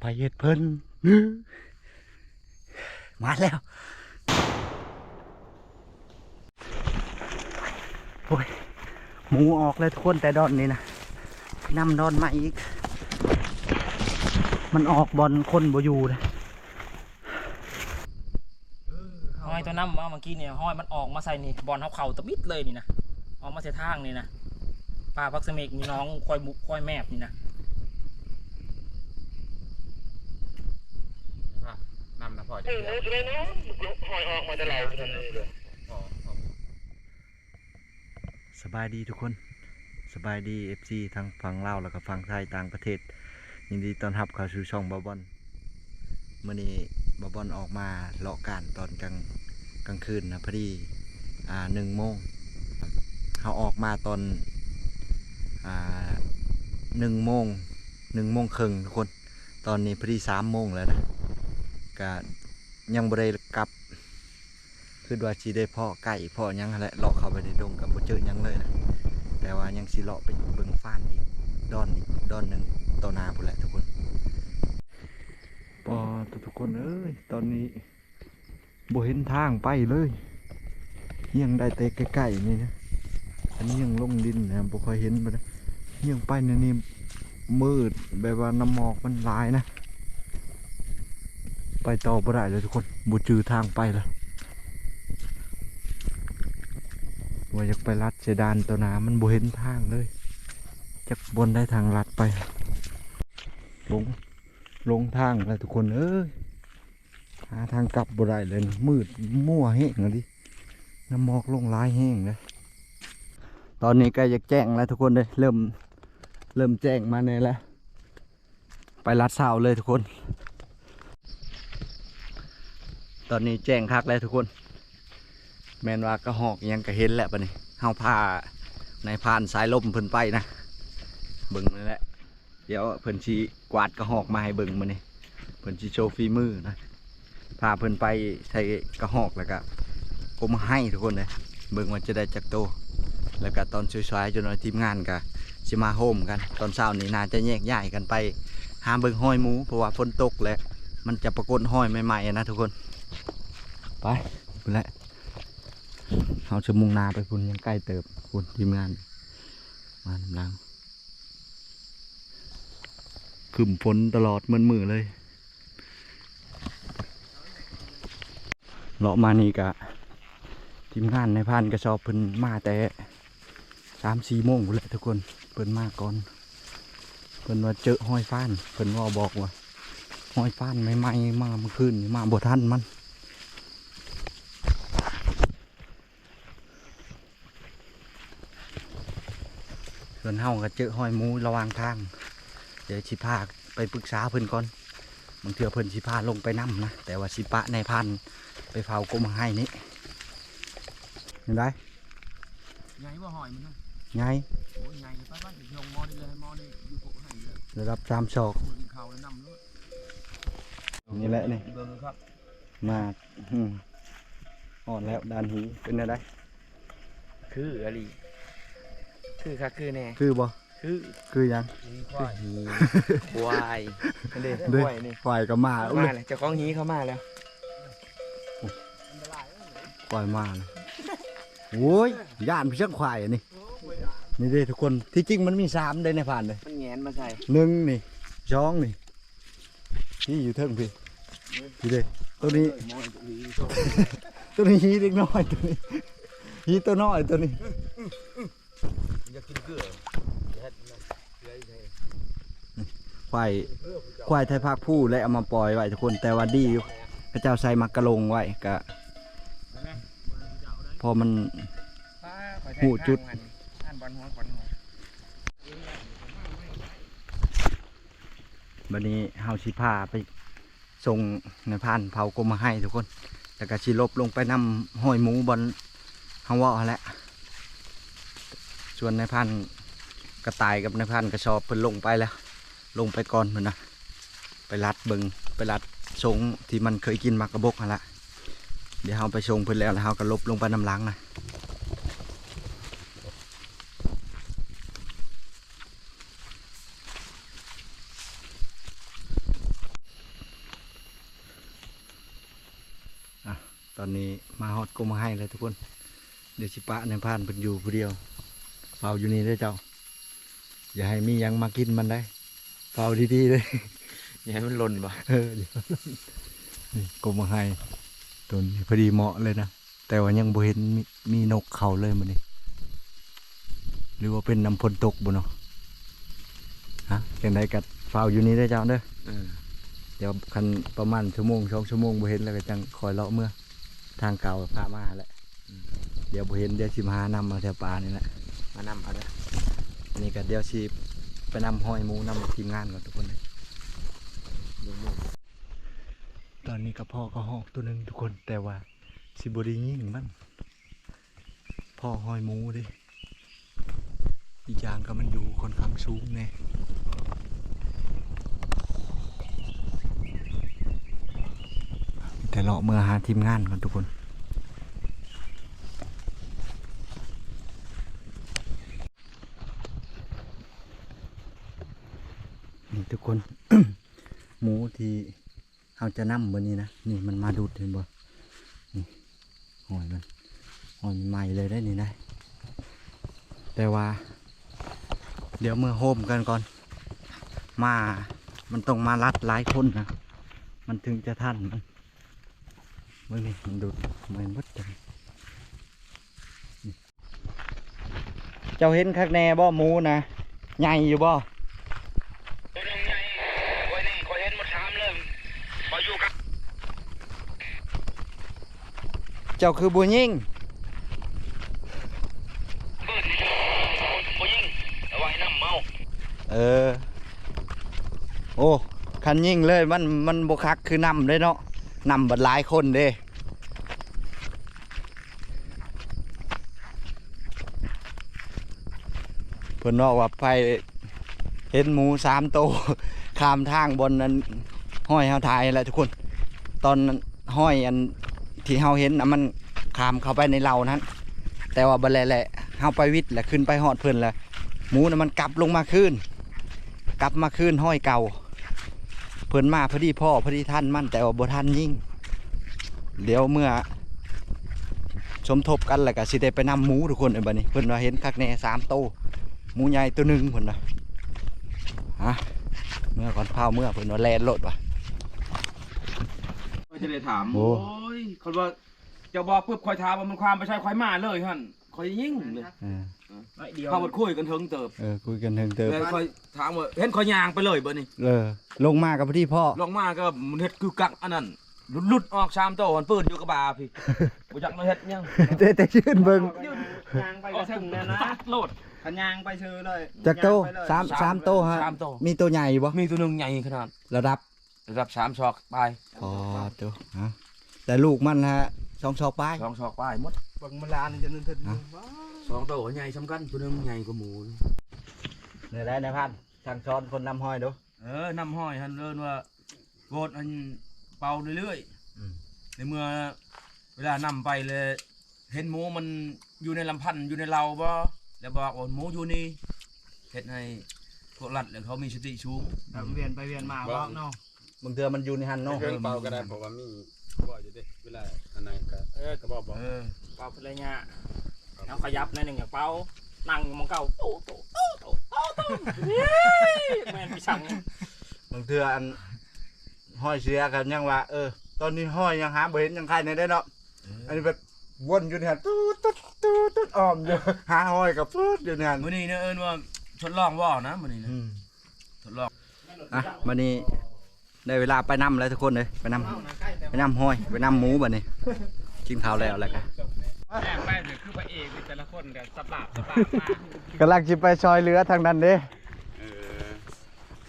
ไปเฮ็ดเพิ่นมาแล้วโอ้ยหมูออกเลยทุกคนแต่ดอนนี่นะนำดอนมาอีก มันออกบอลคนบ่อยู่เลยห้อยตัวน้ำว่าเมื่อกี้เนี่ยห้อยมันออกมาใส่นี่บอลเขาเข่าตะมิดเลยนี่นะออกมาใส่ทางนี่นะปลาพักเสมิกนี่น้องคอยบุกคอยแมบนี่นะ นำนะพอเออเออเลยนะหอยออกมาแต่เราทันทีเลยพอพอสบายดีทุกคนสบายดี FC ทั้งฝั่งลาวแล้วก็ฝั่งไทยต่างประเทศ ยินดีต้อนรับเข้าสู่ช่องบาบอนเมื่อนี้บาบอนออกมาเลาะการตอนกลางกลางคืนนะพอดีอ่าหนึ่งโมงเขาออกมาตอนอ่าหนึ่งโมงหนึ่งโมงครึ่งทุกคน ตอนนี้พอดีสามโมงแล้วนะก็ ยังบ่ได้กลับ คือว่าชีได้พ่อไก่พ่อยังหั้นแหละเลาะเข้าไปในดงกับบ่เจอยังเลยนะแต่ว่ายังสิเลาะไปเบิ่งฟ้านอีกดอนอีกดอนหนึ่งต่อนาพุ่นแหละทุกคนปอทุกคนเอ้ยตอนนี้บ่เห็นทางไปเลยยังได้แต่ใกล้ๆนี่นะอันนี้ยังลงดินนะบ่ค่อยเห็นไปนะยังไปในนี่มืดแบบว่าน้ำหมอกมันลายนะ ต่อบ่ได้เลยทุกคนบ่จือทางไปแล้วว่าอยากไปลัดเสยดานตัวหนามันบ่เห็นทางเลยจากบนได้ทางลัดไปลงลงทางแล้วทุกคนเอ้ยหาทางกลับบ่ได้เลยนะมืดมั่วแห้งเลยดิน้ำมอกลงลายแห้งเลยตอนนี้ใกล้จะแจ้งแล้วทุกคนเลยเริ่มเริ่มแจ้งมาในแล้วไปลัดเสาเลยทุกคน ตอนนี้แจ้งคักแล้วทุกคน แมนว่ากระหอกยังก็เห็นแหละปะนี่เฮาพาในพานสายลมเพิ่นไปนะเบิ่งนั่แหละเดี๋ยวเพิ่นชีกวาดกระหอกมาให้เบิ่งมานี่เพิ่นชีโชว์ฝีมือนะพาเพิ่นไปใช้กระหอกแล้วก็กมให้ทุกคนเลยเบิ่งว่าจะได้จักโต แล้วก็ตอนสวยๆจนทีมงานก็สิมาโฮมกัน ตอนเช้านี้น่าจะแยกย้ายกันไปหาเบิ่งห้อยหมูเพราะว่าฝนตกแล้วมันจะปรากฏห้อยใหม่ๆนะทุกคน ไปไปแล้วเขาจะมุ่งนาไปพุ่นยังใกล้เติบพุ่นทีมงาน มากำลังขึ้นฝนตลอดเหมือนมือเลยเลาะมานี่กะทีมงานในพานกระสอบเพิ่นมาแต่สามสี่โมงพุ่นแหละทุกคนเพิ่นมาก่อนเพิ่นว่าเจอห้อยฟ้านเพิ่นว่าบอกว่าห้อยฟ้านใหม่ๆมาเมื่อคืนมาบ่ทันมัน วนเฮาก็เจอห้อยหมูระหว่างทาง เดี๋ยวชิพาไปปรึกษาเพิ่นก่อนบางเทื่อเพิ่นชิพาลงไปนํนะแต่ว่าชิปะในพันไปเฝ้ากรมให้นี่เห็นได้ใหญ่บ่หอยมันนะไงโอ้ยใหญ่ไปบ้านถึงลงมอนี่เลยมอนี่อยู่โผล่ให้เลยระดับสามศอกมือเขาแล้วนำด้วยนี่แหละนี่เบิ่งครับมาอืมอ่อนแล้วดานหีเป็นอะไรคืออะไร คือค่ะคือแน่คือบ่คือคือหยังมีควายควายนั่นเด้เด้ควายนี่ควายก็มามาอุ้ยเลยเจ้าของหีเข้ามาแล้วควายมาเลยโอ้ยย่านพี่เชิงควายอันนี้นี่เด้ทุกคนที่จริงมันมีสามเด้ในผ่านเลยมันแงนมาใส่หนึ่งนี่สองนี่นี่อยู่เทิงพี่พี่เด้ตัวนี้มอนี่ตัวนี้ฮีเล็กน้อยตัวนี้ฮีตัวน้อยตัวนี้ อยากกินเกลือควายควายไทยภาคผู้และเอามาปล่อยไว้ทุกคนแต่ว่าดีพระเจ้าใส่มักกะลงไว้กะ พอมันหูจุดอันนี้เฮาสิพาไปส่งในพานเผากรมมาให้ทุกคนแล้วก็สิลบลงไปนำห้อยหมูบนเฮาว่าแหละ ส่วนในพันกระต่ายกับในพันกระชอบเพิ่นลงไปแล้ว ลงไปก่อนเพิ่นนะไปรัดเบิงไปรัดชงที่มันเคยกินมากระบกนั่นละเดี๋ยวเราไปชงเพิ่นแล้วแล้เราก็ลบลงไปน้ำล้างนะตอนนี้มาฮอดก็มาให้เลยทุกคน เดี๋ยวชิปะในพานเป็นอยู่ผู้เดียว เฝ้าอยู่นี่เด้อเจ้า อย่าให้มีหยังมากินมันได้เฝ้าดีๆเลยอย่าให้มันหล่นบ่เออเดี๋ยวนี่กรมให้ตัวนี้พอดีเหมาะเลยนะ แต่ว่ายังบ่เห็นมีมีนกเขาเลยมันนี่หรือว่าเป็นน้ำพนตกบ่เนาะฮะจังไดกัดเฝ้าอยู่นี่ได้อเจ้าเด้อเออเดี๋ยวคันประมาณชั่วโมงสองชั่วโมงบ่เห็นแล้วก็จังคอยเลาะเมื่อ ทางเก่าพามาแหละอืมเดี๋ยวบ่เห็นเดี๋ยวสิมาหานำมาแถวป่านี่แหละมานำเอาเด้ออันนี้ก็เดี๋ยวสิไปนำห้อยมูนำทีมงานก่อนทุกคนเลยตอนนี้ก็พ่อก็หอกตัวหนึ่งทุกคนแต่ว่าสิบไดียิ่งมัน พ่อห้อยมูดิอีกอย่างก็มันอยู่ค่อนข้างสูงแน่แต่เลาะเมื่อหาทีมงานก่อนทุกคน นี่ทุกคน หมูที่เราจะนำบนนี้นะนี่มันมาดูดเห็นบ่นี่หอยมันหอยใหม่เลยได้นี่นะแต่ว่า เดี๋ยวเมื่อโฮมกันก่อน มา มันต้องมารัดหลายคนนะมันถึงจะทันมันเมื่อนี่มันดูดมันมดจังเจ้าเห็นคักแน่บ่หมูนะใหญ่อยู่บ่ ตัวนึงไงคอยนี่คอยเห็นหมดสามเลยคอยอยู่กับ เจ้าคือบัวยิ่งปืนผู้ยิงเอาไว้น้ำเมา เออ โอ้คันยิ่งเลยมันมันบคักคือนำเลยเนาะนำบัดหลายคนเด้เพิ่นบอกว่าไปเห็นหมูสามโตวข้ามทางบนนั้นห้อยเฮาถ่ายแหละทุกคน ตอนนั้นห้อยอัน ที่เฮาเห็นนะมันขามเข้าไปในเรานั้น แต่ว่าบัดแลแหละเฮาไปวิทย์แหละขึ้นไปฮอดเพิ่นแหละหมูน่ะมันกลับลงมาคืนกลับมาคืนห้อยเก่า เพิ่นมาพอดีพ่อพอดีท่านมันแต่ว่าบ่ท่านยิ่งเดี๋ยวเมื่อสมทบกันแหล้วก็สิได้ไปนำหมูทุกคนเอ้บัดนี้เพิ่นว่าเห็นคักแน่สามโตหมูใหญ่ตัวหนึ่งเพิ่นว่าฮะเมื่อก่อนพาเมื่อเพิ่นว่าแลนรถว่ะ จะได้ถามโอ้โอ้ยคนว่าเจะบอกปุ๊บคอยถามว่ามันความไม่ใช่คอยมาเลยฮั่นคอยยิ่งเลยเออน้อยเดียวเข้ามาคุยกันเถิงเติบเออคุยกันเถิงเติบเลยคอยถามว่าเห็นคอยยางไปเลยเบอร์นี่เออลงมากับพอดีพ่อลงมาก็มันเฮ็ดคือกักอันนั้นหลุดหลุดออกชามโตมันปืนอยู่กับบาพี่บ่จักมาเฮ็ดยังแต่แต่ชื่นเบิ่งยางไปก็ถึงแล้วนะตัดโลดขันยางไปเชื่อเลยจากโตยางไปเลยสามสามโตฮะสามโตมีตัวใหญ่บ่มีตัวหนึงใหญ่ขนาดระดับ ระดับสามชอกไปพอตัวฮะแต่ลูกมันฮะสองชอกปลายสองชอกไปหมดเบิ่งมันลานจะนึงถึงฮะสองโตใหญ่สำคัญตัวหนึงใหญ่กว่าหมูเนี่ยได้นะพันทางช้อนคนนำห้อยดูเออน้ำห้อยหันเลินว่าโกดอันเป่าเรื่อยอืมๆในเมื่อเวลานำไปเลย เห็นหมูมันอยู่ในลำพันธ์อยู่ในเราบ่แล้วบอกว่าหมูอยู่นี่เฮ็ดให้พวกรัฐแล้วเขามีสติสูงเวียนไปเวียนมาว่าเนาะ บางเทือมันอยู่ในหันเนาะเครื่องเป่าก็ได้เพราะว่ามีบ่อยู่เด้เวลาอันไหนก็เออก็บอกบอกเออเป่าเป็นไรเงี้ยเอาขยับในหนึ่งอย่างเป่านั่งมองเก่าโตโตโตโตโตโตเฮ้ยแม่นพี่ช่างบางเทืออันห้อยเสียกันยังว่าเออ ตอนนี้ห้อยยังหาบ่เห็นยังใครในได้เนาะอันนี้แบบวนอยู่ในหันตุ๊ดตุ๊ดตุ๊ดตุ๊ดอ้อมอยู่หาห้อยกับปุ๊ดอยู่ในหันมื้อนี้เนี่ยเอิ้นว่าทดลองว่าวนะมื้อนี้นะอืมทดลองอะวันนี้ ได้เวลาไปนำแล้วทุกคนเลยไปนำไปนำห้อยไปนำหมูบัดนี้กินข้าวแล้วแล้วกันแม่ไปเดี๋ยวคือพระเอกแต่ละคนก็สับหลาบสับหลาบมากำลังสิไปซอยเรือทางนั้นเด้เออ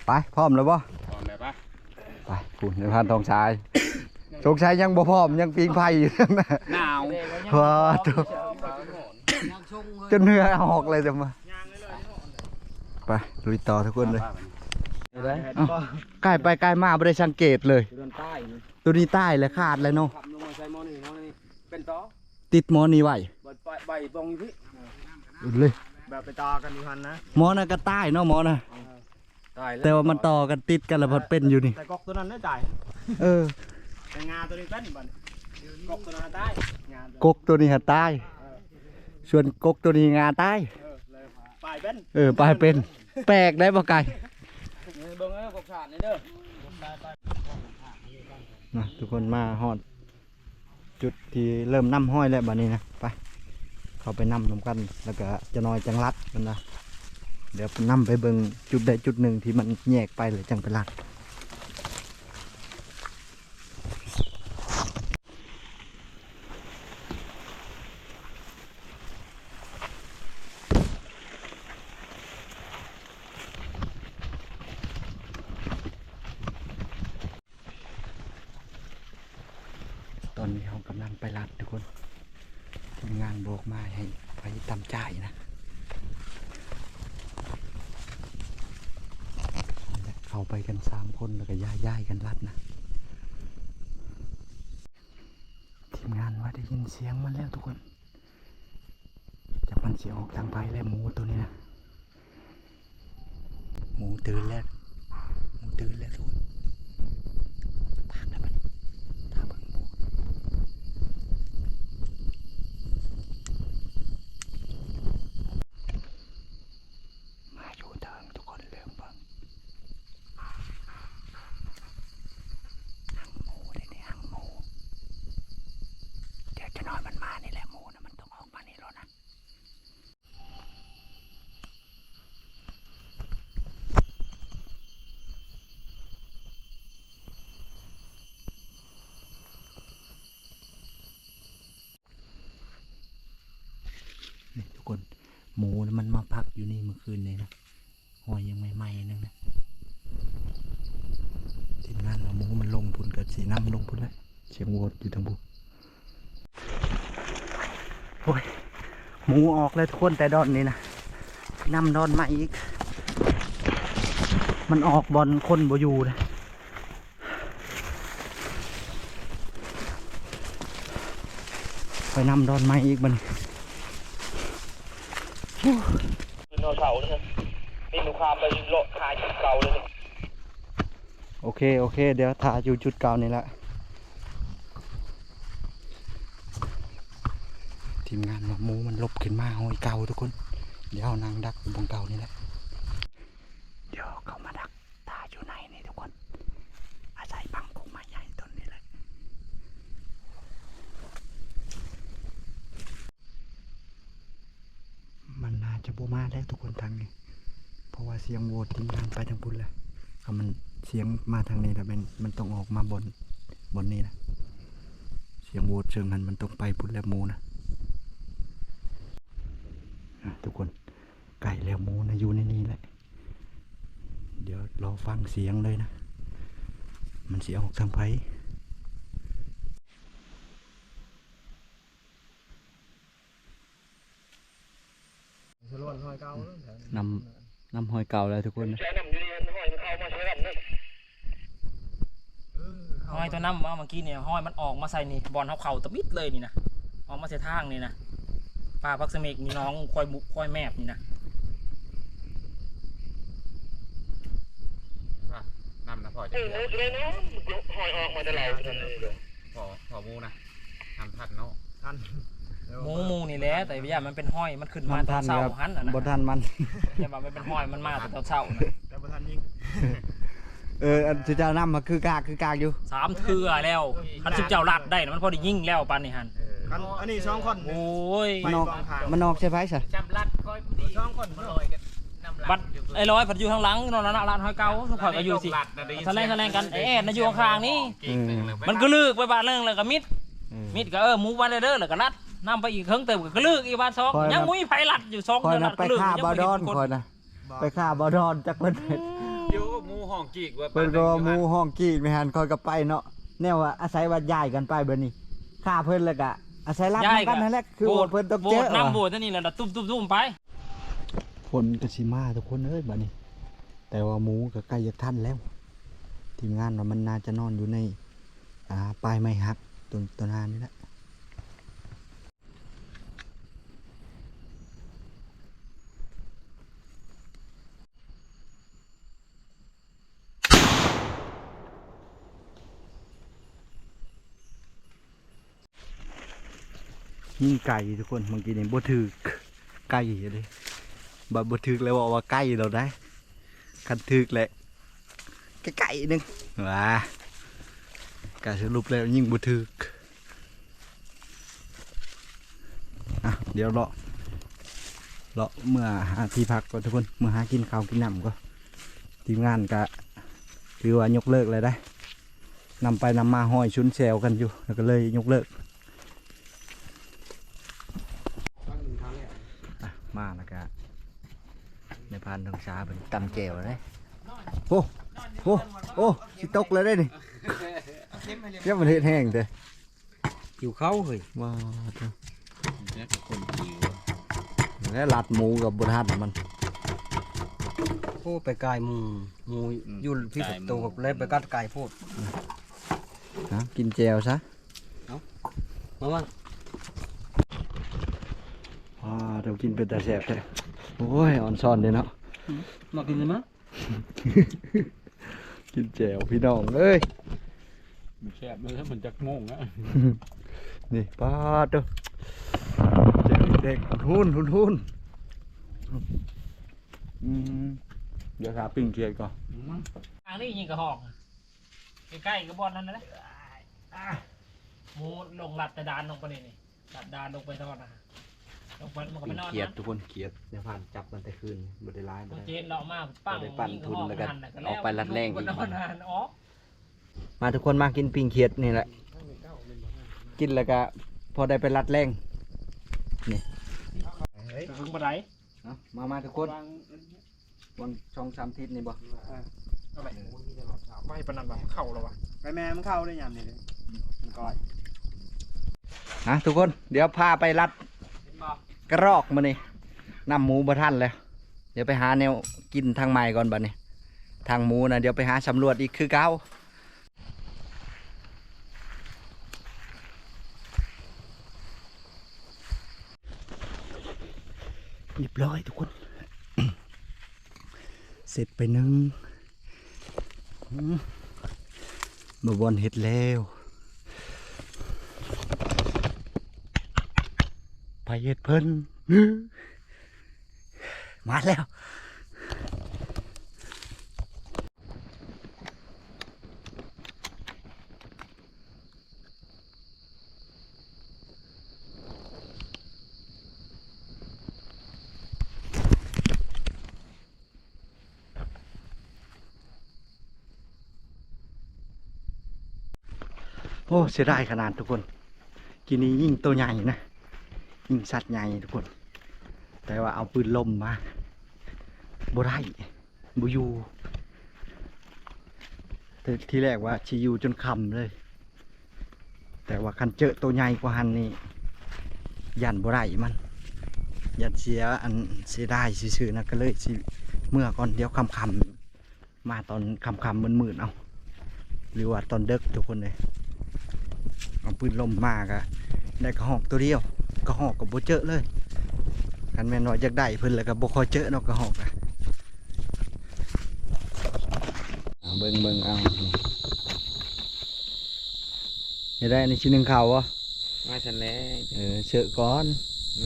ไปพร้อมแล้วบ่พร้อมได้ปะไปพูนในพันทองชายทองชายยังบ่พร้อมยังปีงไผ่อยู่นั่นน่ะหนาวพอตัวจนเหนื่อยออกเลยจะมาไปลุยต่อทุกคนเลย เอ้าใกล้ไปใกล้มาไม่ได้สังเกตเลย เดินใต้นี่ตัวนี้ใต้เลยขาดเลยเนาะ ขับลงมาใส่หม้อนี่หม้อนี่เป็นต่อติดหมอนี่ไว้ใบใบใบตรงนี้พี่อุดเลยแบบไปต่อกันอยู่พันนะหมอน่ะก็ใต้เนาะหมอน่ะ ตายแล้วแต่ว่ามันต่อกันติดกันแล้วพอเป็นอยู่นี่ แต่กอกตัวนั้นได้จ่ายเออ แต่งาตัวนี้เป็นบันกบตัวนาได้งานกกตัวนี้หาตายส่วนกกตัวนี้งาตายปลายเป็น เออไปเป็น แปลกได้บ่ไก่ เบิ่งเอ้ยกบขาดนี่เด้อนะทุกคนมาหอด จุดที่เริ่มน้ำห้อยแล้วบัดนี้นะไปเข้าไปน้ำนมกัน แล้วก็จะน้อยจังรัดมันนะเดี๋ยวนํไปเบิ่งจุดใดจุดหนึ่งที่มันแยกไปหรือจังไปรัด ตอนนี้เรากำลังไปรัดทุกคนที มงานโบกมาให้ไปตามจ่ายนะเข้าไปกันสามคนแล้วก็ย้ายย้ายกันรัดนะทีมงานว่าได้ยินเสียงมันแล้วทุกคนจากมันเสียงออกทางไปแล้วหมูตัวนี้นะหมูตื่นแล้วหมูตื่นแล้วทุกคนปากแล้วมันถ้าเบิ่งหมู มาอยู่เทิงทุกคนเริ่มเบิ่งหังหมูเลยนี่หังหมู เดี๋ยวจะนอนมันมานี่แหละหมูนะมันต้องออกมานี่แล้วนะ นี่ทุกคนหมูนะมันมาพัก ยืนเมื่อคืนนี้นะหอยยังไม่ไหม้นึงนะทีมงานว่าหมูมันลงพุ่นกับสีน้ำลงพุ่นแล้วเสียงโวดอยู่ทางบุโอ้ยหมูออกเลยทุกคนแต่ดอนนี้นะน้ำดอนมาอีก มันออกบอลคนบอยู่เลยไปน้ำดอนมาอีกมัน คือโนเสาเลยนี่หนูความไปโลดหาจุดเก่าเลยนี่โอเค โอเค เดี๋ยวถ่ายอยู่จุดเก่านี่แหละ ทีมงานว่าหมูมันลบขึ้นมาหอยเก่าทุกคน เดี๋ยวเอานางดักอยู่บนเก่านี่แหละ เดี๋ยวเขามาดักตาอยู่ในนี่ทุกคน อาศัยบังกงไม้ใหญ่ต้นนี้แหละ มันน่า จะบูมาแล้วทุกคนทางนี้เพราะว่าเสียงโวตทีมงานไปทางบุญแล้วถ้ามันเสียงมาทางนี้แล้วมันมันต้องออกมาบนบนนี้นะเสียงโวตเชิงนั้นมันต้องไปพุทธแล้วมูนะทุกคนไก่แล้วมูนะอยู่ในนี้แหละ เดี๋ยวรอฟังเสียงเลยนะ มันเสียงออกทางไผ่ นำนำหอยเก่าแล้วทุกคนนะใช้น้ำอยู่นี่มันห้อยมันเข้ามาใช้น้ำนี่ห้อยตัวน้ำเอาเมื่อกี้เนี่ยห้อยมันออกมาใส่นี่บอลเขาเข่าตะมิดเลยนี่นะออกมาใส่ทางนี่นะป้าพักเสมกนี่น้องคอยบุกคอยแมบนี่นะน้ำนะพ่อจะเออหนูจะได้เนาะห้อยออกมาแต่เราเท่านั้นเองพอพอมูนะทำทัดเนาะห มูหมูนี่แหละแต่ว่ามันเป็นห้อยมันขึ้นมามันตอทันนเช้าครับหันอะนะบทันมันแต่ว่ามันเป็นห้อยมันมาแต่ตอนเช้านะเอออันที่เจ้านำมาคือกากคือกากอยู่สามเทื่อแล้วคันสิบเจ้าลัดได้นะมันพอได้ยิ่งแล้วปานนี่ฮันอันอันนี้สองคนโอ้ยมันออกมันออกใช่ไหมสะจำรัดก้อยพอดีสองคนมาลอยกันนำรัดบัดไอ้ร้อยผัดอยู่ข้างหลังนอนละร้านห้อยเก่าทุกคนก็อยู่สิแสลงแสลงกันไอ้แอดนะอยู่ข้างๆนี่มันก็ลึกไปบาทนึงแล้วก็มิดเออมิดก็เออหมูบานเด้อแล้วก็รัด นํไปอีกเครื่องเติมก็ลึกอีกบาทสองคอยนะ ยังมุ้ยไผลัดอยู่สองคอยเดือนนะลัดไปก็ลึกฆ่ายังบาบ่ดอนเห็นคนคอยนะไปฆ่าบาดอนจากเพิ่นเฮ็ดเดี๋ยวหมูห้องกีกว่าเพิ่นก็ว่าหมูห้องกีกไม่หันคอยก็ไปเนาะแนวว่าอาศัยว่าย้ายกันไปเบิดนี้ฆ่าเพิ่นแล้วก็อาศัยรับย้ายกันนั่นแหละคือโหวตเพิ่นต้องโหวเจอตน้ำโหวตนี่แหละตุ้มตุ้มตุ้มไปคนก็สิมาทุกคนเอ้ยบัดนี้ แต่ว่าหมูก็ใกล้จะทันแล้ว ทีมงานว่ามันน่าจะนอนอยู่ใน อ่าปลายไม้หักต้นต้นนานี่แหละ ยิงไก่ทุกคนเมื่อกี้นี่บ่ถือไก่เลยบ่บ่ถือเลยบอกว่าไก่เราได้คันถือแหละไก่ๆหนึงว้ากาสรุปแล้วยิงบ่ถืออะเดี๋ยวเลาเลาเมื่อหาที่พักก่อนทุกคนเมื่อหากินข้าวกินน้ำก็ทีมงานก็ถือว่ายกเลิกเลยได้นำไปนำมาห้อยชุนแซวกันอยู่แล้วก็เลยยกเลิก อะมาแล้วก็ในพานทาง ช้าเป็นตำแจวเลยโอ้โอ้โอ้สิตกเลยได้นี่เรียกมันเห็ดแห้งเด้อหิวเข้าเฮ้ยว้าวเด้อแล้วคนหิวแล้วลัดหมูกับบทัดมันโอ้ไปไก่หมูหมูอยู่พี่กับตัวกับเล่นไปกัดไก่โพดนะกินแจวซะมาว่าอ่าเรากินเป็นตาแสบแท้โอ้ยอ่อนซ่อนเลยเนาะ มากินเลยมั้ยกินแจวพี่น้องเอ้ยมันแซ่บเลยถ้ามันจักโมงอะนี่ป้าดเด้อแจวเด็กหุ่นหุ่นหุ่นอืมเดี๋ยวขาปิ้งเกียร์ก่อนทางนี้ยิงกระหอกใกล้ๆกับบอลนั่นนะอะหมูลงหลัดแต่ดานลงไปนี่นี่หลัดดานลงไปทอดนะ ลงไปมันก็ไปนอนเกียดนะทุกคนเกียดเดี๋ยวผ่านจับมันแต่คืนบ่ได้ร้ายบ่ตัวได้เจนเรามากปั้งเราได้ปั่นยิงกระทุนหอกแล้วก็หัน่ะออกไปรัดแรงอีกมันนอนหันออกมาทุกคนมากินปิ้งเขียดนี่แหละ กินแล้วก็พอได้ไปรัดแรงจะถึงบันไดเอามามาทุกคนวันช่องสามทิศนี่บ่เอาไปไม่ปนันแบบเข่าแล้ววะไปแม่มันเข้าได้ยามนี่เลยมันก้อย นะทุกคนเดี๋ยวพาไปรัด กระรอกมานี่นำหมูบ่ทันแล้ว เดี๋ยวไปหาแนวกินทางใหม่ก่อนบัดนี้ ทางหมูนะเดี๋ยวไปหาสำรวจอีกคือเก้าเรียบร้อยทุกคน เสร็จไปหนึ่งมาบอลเห็ดแล้ว ไป เห็ดเพิ่นมาแล้วโอ้เสียดายขนาดทุกคน กินนี้ยิ่งตัวใหญ่นะ ยิงสัตว์ใหญ่ทุกคน แต่ว่าเอาปืนลมมาบ่ได้บ่อยู่แต่ที่แรกว่าชิอยูจนคำเลย แต่ว่าคันเจอตัวใหญ่กว่าหันนี่ยันบ่ได้มันยันเสียอันเสียได้ซื่อๆนะก็เลยเมื่อก่อนเดี๋ยวคำคำมาตอนคำคำมืดๆเอาหรือว่าตอนเด็กทุกคนเลยเอาปืนลมมากอะได้กระหอกตัวเดียว กระหอกกับโบเจอเลยคันแม่นว่าอยากได้เพิ่นแล้วก็บ่คอยเจอเนาะกระหอกอะเอาเบิ่งเบิ่งเอาเฮ็ดได้ในชิ้นหนึ่งข่าววะมาฉันแล้วเออเชอะก่อน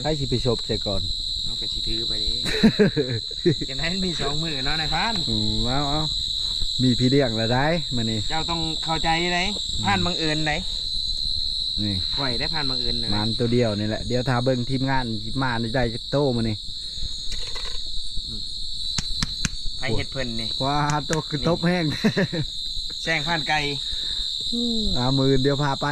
ใครสิไปชบเชอะก่อนเอาไปสิถือไปดิจะนั้นมีสองมือเนาะนายพันอืมเอาเอามีพี่เลี้ยงแล้วได้มานี่เจ้าต้องเข้าใจเลยผ่านบังเอิญไหน นี่ปล่อยได้ผ่านบังเอิญเลยมันตัวเดียวนี่แหละ เดี๋ยวถ้าเบิ่งทีมงานสิมาได้จักโตมานี่ไปเห็ดเพิ่นนี่ว้าโตคือตบแห้งแซงผ่านไกลอามือเดียวพาไป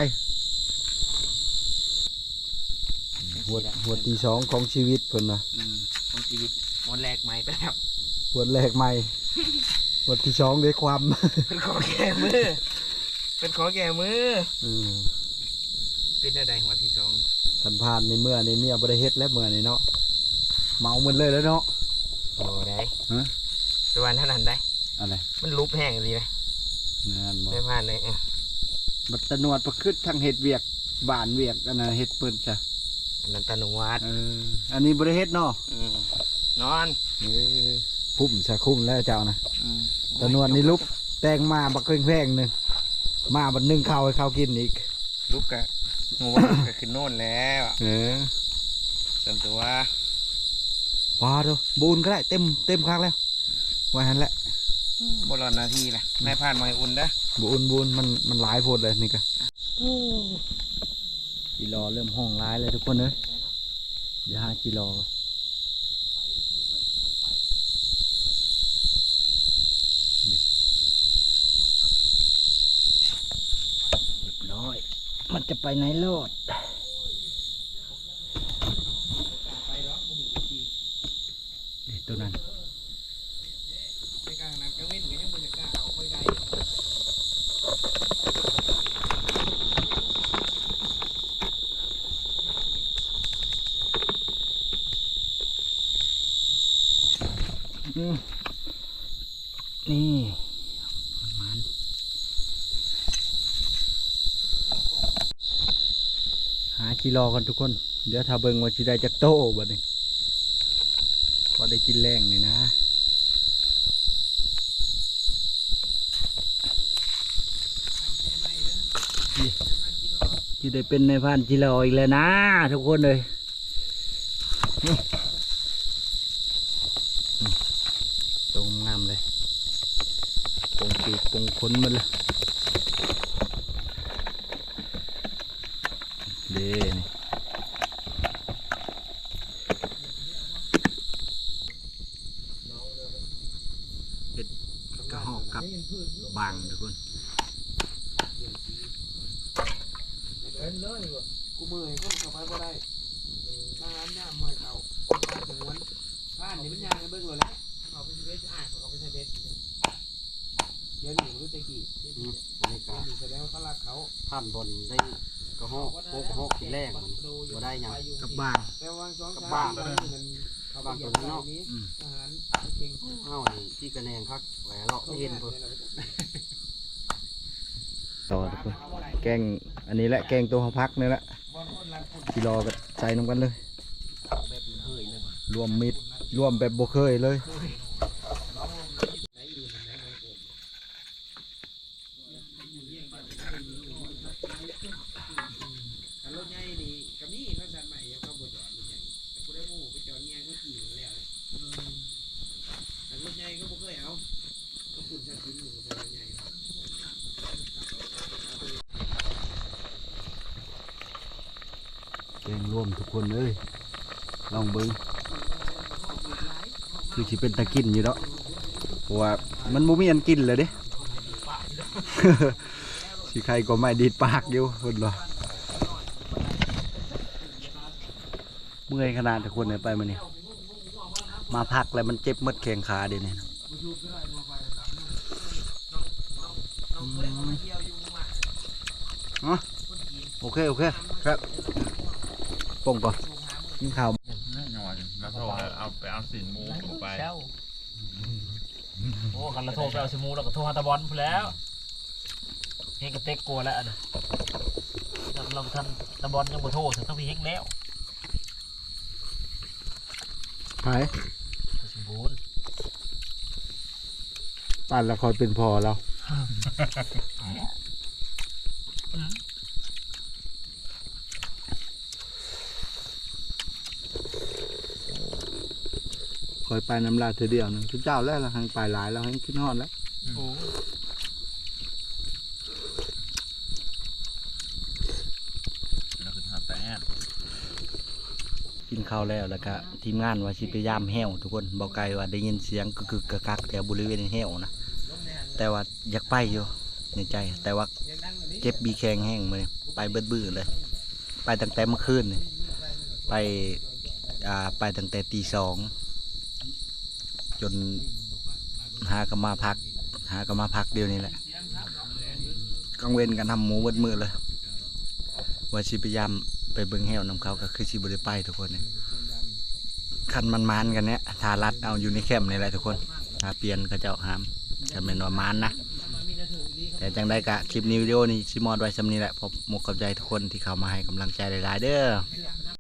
หัวหัวที่สองของชีวิตเพิ่นนะอืมของชีวิตหมดแรกใหม่ไปแล้วหัวแรกใหม่หัวที่สองได้ความ เป็นขอแก่มือ เป็นขอแก่มืออืม เป็นอะไรหัวที่สองสันพานในเมื่อในเมียบริเฮ็ดแล้วเมื่อนี่เนาะเมาหมันเลยแล้วเนาะโอ้ได้ฮะตัวนั้นนั้นได้อะไรมันลุบแห้งดีไหมงานบ่ได้ผ่านเลยอะบัดตะนวดประคืดทั้งเฮ็ดเวียกบ้านเวียกอันนั้นเฮ็ดเปิ้นจ้ะอันนั้นตาหนุวัดเอออันนี้บริเฮ็ดเนาะอืมนอนเออคุ้มซะคุ้มแล้วเจ้านะอืมตะนวดนี่ลุกแต่งมาบักแพงๆหนึงมาบัดหนึงข้าวให้เขากินอีกลุกกะ หมูว่าก็ขึ้นโน่นแล้วเออส่วนตัวพอเถอะบูนก็ได้เต็มเต็มครั้งแล้วไว้หันแหละบรอนนาทีละนายผ่านมาให้อุ่นเด้อบูนบูนมันมันหลายโพดเลยนี่ก็จีรอเริ่มห้องร้ายเลยทุกคนเลยอย่าหาจีรอเด็กเรียบร้อย มัน จะไปไหนโลดเดตัวนั้นในกลางน้ำกลางเว้นก็ยังบรรยากาศเอาไปไกล อืมนี่มันหา กิโลกันทุกคน เดี๋ยวถ้าเบิ่งว่าสิได้จักโตบัดนี้พอได้กินแรงนี่นะนี่ที่ได้เป็นในพันกิโลอีกแล้วนะทุกคนเลยตรงงามเลยตรงปีกตรงขนมันเลยเด้นี่เป็ดกระหอกกั บบางทุกคนกูมือให้คนเข้าไปบ่ได้ถ้าร้านย่ามวยเขาผ่านถึงวันผ่านนี่มันยางให้เบิ่งเลยแหละเขาไปเวทอ่านเขาไปใช้เวทเดี๋ยวหนูรู้ตะกี้นี่เดี๋ยวหนูแสดงว่าเขารักเขาท่านบนได้กระหอกโคกระหอกกินแรงมันบ่ได้หยังกับบางแต่วางสองกับสามบ้านวันมันเขาไปเหยียบเขานี้อืมทหารเก่งเฮานี่ที่กระแนงคักแหวะเลาะเห็นเพิ่นต่อทุกคน แกงอันนี้แหละแกงตัวพักนี่แหละกิโลก็ใส่น้ำกันเลย รวมมิดรวมแบบบ่เคยเลย รถใหญ่นี่ก็มีเขาสั่นใหม่เขาบ่จอดรถใหญ่แต่กูได้หมู่ไปจอดเงี้ยเขาขี่มาแล้วแต่รถใหญ่เขาบ่เคยเอาเขาขุนชัดชิ้นหมู่แต่รถใหญ่ แกงร่วมทุก คนเลยลองเบิ้งคือสิเป็นตะกินอยู่เนาะเพราะว่ามันบ่มีอันกินเลยเด้ สิใครก็ไม่ดีดปากอยู่เพิ่นบ่เมื่อยขนาดทุกคนเลยไปมานี่มาพักแล้วมันเจ็บมดแข้งขาเดี๋ยวนี้โอเค โอเค ครับ ป่งก่อนกินข้าวแล้วโทรเอาไปเอาสินมูถูไปเจ้าโอ้กันละโทรไปเอาสมูแล้วก็โทรหาตาบอลพู้นแล้วเฮงกระเต็กกลัวแล้วอันน่ะเราเราทันตาบอลยังบ่โทรถึงต้องพี่เฮงแล้วหายสมบูรณ์ปั่นละคอยเป็นพอแล้ว อยไปน้ำลายเธอเดียวหนึงทุกเจ้าแล้วละหังไปหลายแล้วหังขึ้นฮอดแล้วโอ้แล้วคือหาแต่แอดกินข้าวแล้วแล้วก็ทีมงานว่าสิพยายามแห้วทุกคนบอกไกลว่าได้ยินเสียงกึกๆกะกักแถวบริเวณแห้วนะแต่ว่าอยากไปอยู่ในใจ แต่ว่าเจ็บบีแข้งแห้งมาเลยไปเบิดบื้อเลย ไปตั้งแต่เมื่อคืนนี่ไปอ่าไปตั้งแต่ตีสอง จนหากมาพัก หากมาพักเดียวนี้แหละกังเวนกันทำหมูเบิดมือเลยว่าสิพยายามไปเบิ่งแหวนำเขาก็คือสิบ่ได้ไปทุกคนเนี่ยคันมันมานกันเนี้ยทารัดเอาอยู่ในแคมป์นี่แหละทุกคนหาเปลี่ยนเขาเจ้าหามจะเป็นว่ามานนะแต่จังได้กะคลิปนี้วิดีโอนี้ชิมอดไว้สำนี้แหละผมมุกกับใจทุกคนที่เข้ามาให้กำลังใจหลายๆเด้อ